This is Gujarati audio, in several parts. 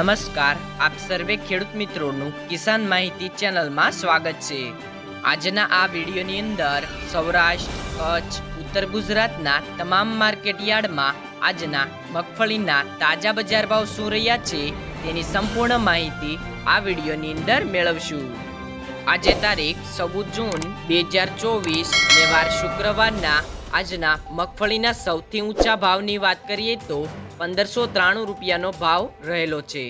નમસ્કાર, આપ સર્વે ખેડૂત મિત્રોનું કિસાન માહિતી ચેનલમાં સ્વાગત છે. આજના આ વિડીયોની અંદર સૌરાષ્ટ્ર, કચ્છ, ઉત્તર ગુજરાતના તમામ માર્કેટ યાર્ડમાં આજના મગફળીના તાજા બજાર ભાવ શું રહ્યા છે તેની સંપૂર્ણ માહિતી આ વિડીયોની અંદર મેળવશું. આજે તારીખ ચૌદ જૂન, બે હજાર ચોવીસ ને વાર શુક્રવારના આજના મગફળીના સૌથી ઊંચા ભાવની વાત કરીએ તો પંદરસો ત્રાણું રૂપિયાનો ભાવ રહેલો છે.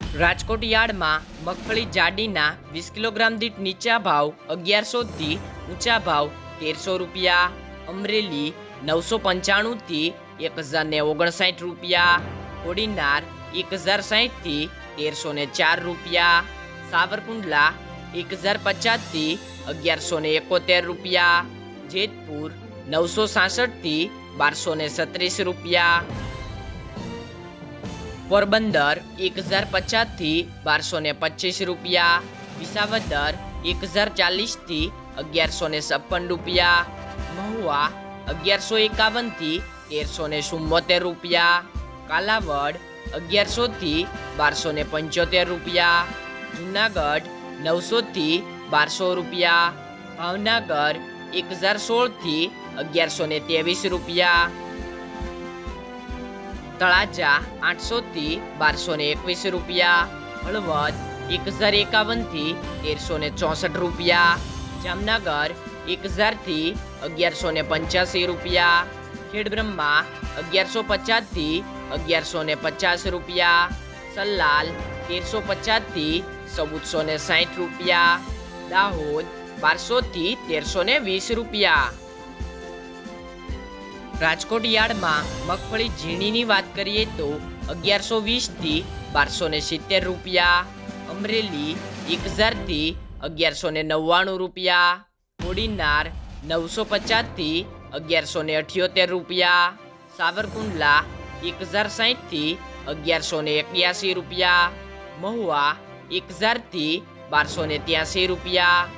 રાજકોટ યાર્ડમાં મગફળી જાડીના વીસ કિલોગ્રામ દીઠ નીચા ભાવ અગિયારસોથી ઊંચા ભાવ તેરસો રૂપિયા, અમરેલી નવસો પંચાણુંથી એક હજાર ને ઓગણસાઠ રૂપિયા, કોડીનાર એક હજાર સાહીઠથી તેરસો ને ચાર રૂપિયા, સાવરકુંડલા એક હજાર પચાસથી અગિયારસો ને એકોતેર રૂપિયા જેતપુર, નવસો સાસઠથી બારસો ને સત્રીસ રૂપિયા. પોરબંદર, એક હજાર પચાસથી બારસો ને પચીસ રૂપિયા. વિસાવદર, એક હજાર ચાલીસથી અગિયારસો ને છપ્પન રૂપિયા. મહુવા, અગિયારસો એકાવનથી તેરસો ને ચુમ્મોતેર રૂપિયા. કાલાવડ, અગિયારસોથી બારસો ને પંચોતેર રૂપિયા. જુનાગઢ, નવસોથી બારસો રૂપિયા. ભાવનગર એક હજાર સોળથી અગિયારસો ને ત્રેવીસ રૂપિયા. તળાજા આઠસોથી બારસો ને એકવીસ રૂપિયા. હળવદ એક હજાર એકાવનથી તેરસો ને ચોસઠ રૂપિયા. જામનગર એક હજારથી અગિયારસો ને પંચ્યાસી રૂપિયા. ખેડબ્રહ્મા અગિયારસો પચાસથી અગિયારસો ને પચાસ રૂપિયા. સલ્લાલ તેરસો પચાસથી ચૌદસો ને સાઠ રૂપિયા. દાહોદ બારસોથી તેરસો ને વીસ રૂપિયા. રાજકોટ યાર્ડમાં મગફળી ઝીણીની વાત કરીએ તો અગિયારસો વીસથી બારસો ને સિત્તેર રૂપિયા. અમરેલી એક હજારથી અગિયારસો ને નવ્વાણું રૂપિયા. કોડીનાર નવસો પચાસથી અગિયારસો ને અઠ્યોતેર રૂપિયા. સાવરકુંડલા એક હજાર સાહીઠથી અગિયારસો ને એક્યાસી રૂપિયા. મહુવા એક હજારથી બારસો ને ત્યાસી રૂપિયા.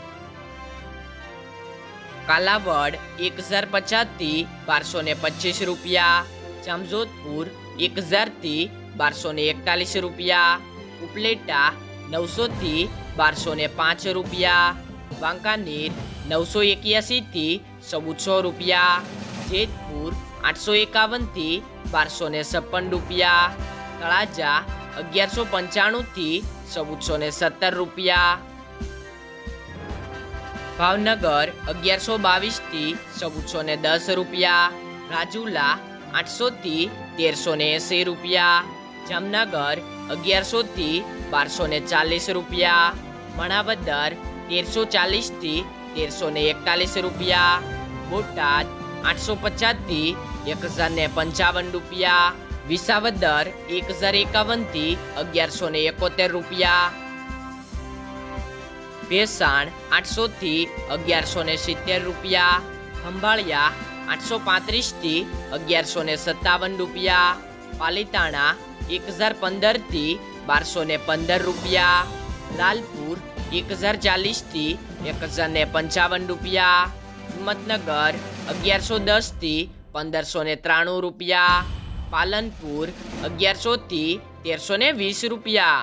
કાલાવડ એક હજાર પચાસથી બારસો ને પચીસ રૂપિયા. જામજોધપુર એક હજારથી બારસો ને એકતાલીસ રૂપિયા. ઉપલેટા નવસોથી બારસો ને પાંચ રૂપિયા. વાંકાનેર નવસો એક્યાસીથી ચૌદસો રૂપિયા. જેતપુર આઠસો એકાવનથી બારસો ને છપ્પન રૂપિયા. તળાજા અગિયારસો પંચાણુંથી ચૌદસો ને સત્તર રૂપિયા. ભાવનગર અગિયારસો બાવીસથી ચૌદસો ને દસ રૂપિયા, રાજુલા આઠસોથી તેરસો ને એંસી રૂપિયા, જામનગર અગિયારસોથી બારસો ને ચાલીસ રૂપિયા, મણાવદર તેરસો ચાલીસથી તેરસો ને એકતાલીસ રૂપિયા, બોટાદ આઠસો પચાસથી એક હજાર ને પંચાવન રૂપિયા, વિસાવદર એક હજાર એકાવનથી અગિયારસો ને એકોતેર રૂપિયા ભેસાણ આઠસો થી અગિયારસો ને સિત્તેર રૂપિયા, ખંભાળિયા આઠસો પાંત્રીસથી અગિયારસો ને સત્તાવન રૂપિયા, પાલીતાણા એક હજાર પંદરથી બારસો ને પંદર રૂપિયા, લાલપુર એક હજાર ચાલીસથી એક હજાર ને પંચાવન રૂપિયા, હિંમતનગર અગિયારસો દસથી પંદરસો ને ત્રાણું રૂપિયા, પાલનપુર અગિયારસો થી તેરસો ને વીસ રૂપિયા.